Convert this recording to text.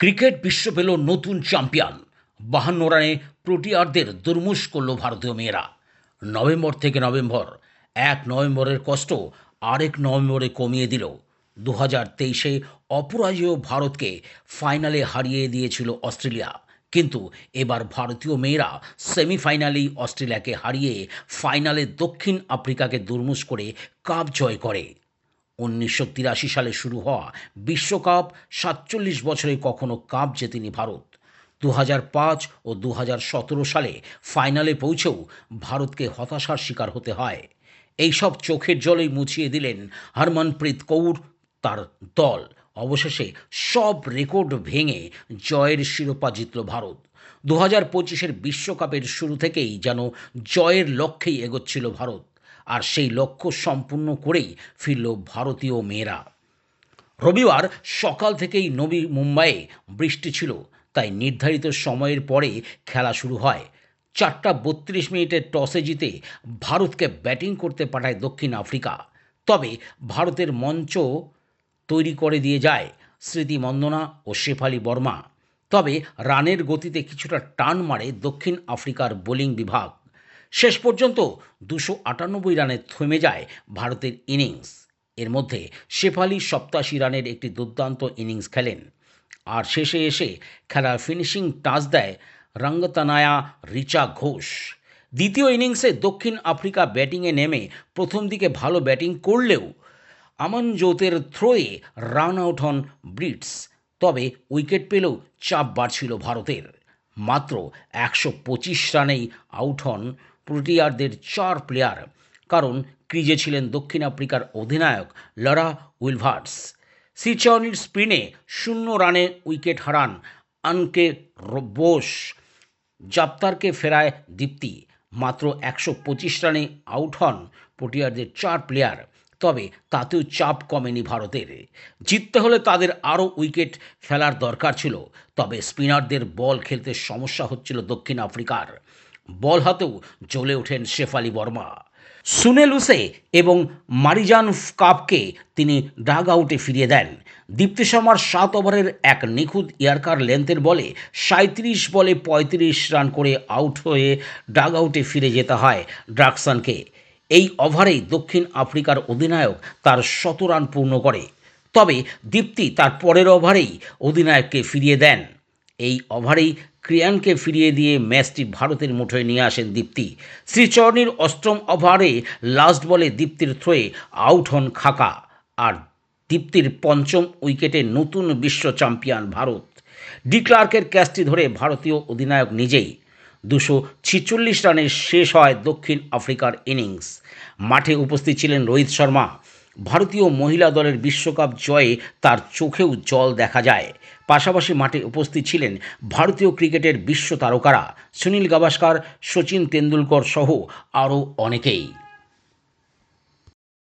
Cricket বিশ্ব পেল নতুন চ্যাম্পিয়ন। বাহান্ন রানে প্রোটিয়ারদের দুর্মুষ করল ভারতীয় মেয়েরা। নভেম্বর থেকে নভেম্বর, এক নভেম্বরের কষ্ট আরেক নভেম্বরে কমিয়ে দিল। দু হাজার তেইশে অপরাজেয় ভারতকে ফাইনালে হারিয়ে দিয়েছিল অস্ট্রেলিয়া। কিন্তু এবার ভারতীয় মেয়েরা সেমিফাইনালেই অস্ট্রেলিয়াকে হারিয়ে ফাইনালে দক্ষিণ আফ্রিকাকে দুর্মুষ করে কাপ জয় করে। উনিশশো তিরাশি সালে শুরু হওয়া বিশ্বকাপ সাতচল্লিশ বছরে কখনো কাপ জেতেনি ভারত। দু পাঁচ ও দু সতেরো সালে ফাইনালে পৌঁছেও ভারতকে হতাশার শিকার হতে হয়। এইসব চোখের জলেই মুছিয়ে দিলেন হরমনপ্রীত কৌর, তার দল। অবশেষে সব রেকর্ড ভেঙে জয়ের শিরোপা জিতল ভারত। দু হাজার পঁচিশের বিশ্বকাপের শুরু থেকেই যেন জয়ের লক্ষ্যেই এগোচ্ছিল ভারত। আর সেই লক্ষ্য সম্পূর্ণ করেই ফিরল ভারতীয় মেয়েরা। রবিবার সকাল থেকেই নবী মুম্বাইয়ে বৃষ্টি ছিল, তাই নির্ধারিত সময়ের পরে খেলা শুরু হয়। চারটা বত্রিশ মিনিটে টসে জিতে ভারতকে ব্যাটিং করতে পাঠায় দক্ষিণ আফ্রিকা। তবে ভারতের মঞ্চ তৈরি করে দিয়ে যায় স্মৃতি মন্দনা ও শেফালি বর্মা। তবে রানের গতিতে কিছুটা টান মারে দক্ষিণ আফ্রিকার বোলিং বিভাগ। শেষ পর্যন্ত দুশো আটানব্বই রানে থেমে যায় ভারতের ইনিংস। এর মধ্যে শেফালি সপ্তাশি রানের একটি দুর্দান্ত ইনিংস খেলেন। আর শেষে এসে খেলার ফিনিশিং টাচ দেয় রঙ্গতানায়া রিচা ঘোষ। দ্বিতীয় ইনিংসে দক্ষিণ আফ্রিকা ব্যাটিংয়ে নেমে প্রথম দিকে ভালো ব্যাটিং করলেও আমনজোতের থ্রোয়ে রান আউট হন ব্রিটস। তবে উইকেট পেলেও চাপ বাড়ছিল ভারতের। মাত্র একশো পঁচিশ রানেই আউট হন প্রোটিয়ারদের চার প্লেয়ার কারণ ক্রিজে ছিলেন দক্ষিণ আফ্রিকার অধিনায়ক লরা উইলভার্স সিচনির স্পিনে শূন্য রানে উইকেট হারান আনকে বোস জাপ্তারকে ফেরায় দীপ্তি, মাত্র একশো পঁচিশ রানে আউট হন প্রোটিয়ারদের চার প্লেয়ার তবে তাতেও চাপ কমেনি ভারতের। জিততে হলে তাদের আরও উইকেট ফেলার দরকার ছিল, তবে স্পিনারদের বল খেলতে সমস্যা হচ্ছিল দক্ষিণ আফ্রিকার। বল হাতেও জ্বলে ওঠেন শেফালি বর্মা। সুনেল উসে এবং মারিজান কাপকে তিনি ডাগ আউটে ফিরিয়ে দেন। দীপ্তি শর্মার সাত ওভারের এক নিখুঁত ইয়ার্কার লেন্থের বলে সাঁত্রিশ বলে পঁয়ত্রিশ রান করে আউট হয়ে ডাগ আউটে ফিরে যেতে হয় ড্রাকসনকে এই ওভারেই দক্ষিণ আফ্রিকার অধিনায়ক তার শত রান পূর্ণ করে। তবে দীপ্তি তার পরের ওভারেই অধিনায়ককে ফিরিয়ে দেন। এই ওভারেই ক্রিয়ানকে ফিরিয়ে দিয়ে ম্যাচটি ভারতের মুঠোয় নিয়ে আসেন দীপ্তি। শ্রীচরণীর অষ্টম ওভারে লাস্ট বলে দীপ্তির থ্রোয়ে আউট হন খাকা। আর দীপ্তির পঞ্চম উইকেটে নতুন বিশ্ব চ্যাম্পিয়ন ভারত। ডি ক্লার্কের ক্যাচটি ধরে ভারতীয় অধিনায়ক নিজেই। দুশো ছিচল্লিশ রানে শেষ হয় দক্ষিণ আফ্রিকার ইনিংস। মাঠে উপস্থিত ছিলেন রোহিত শর্মা। ভারতীয় মহিলা দলের বিশ্বকাপ জয়ে তার চোখেও জল দেখা যায়। পাশাপাশি মাঠে উপস্থিত ছিলেন ভারতীয় ক্রিকেটের বিশ্ব তারকারা সুনীল গাভাস্কার সচিন তেন্ডুলকর সহ আরও অনেকেই।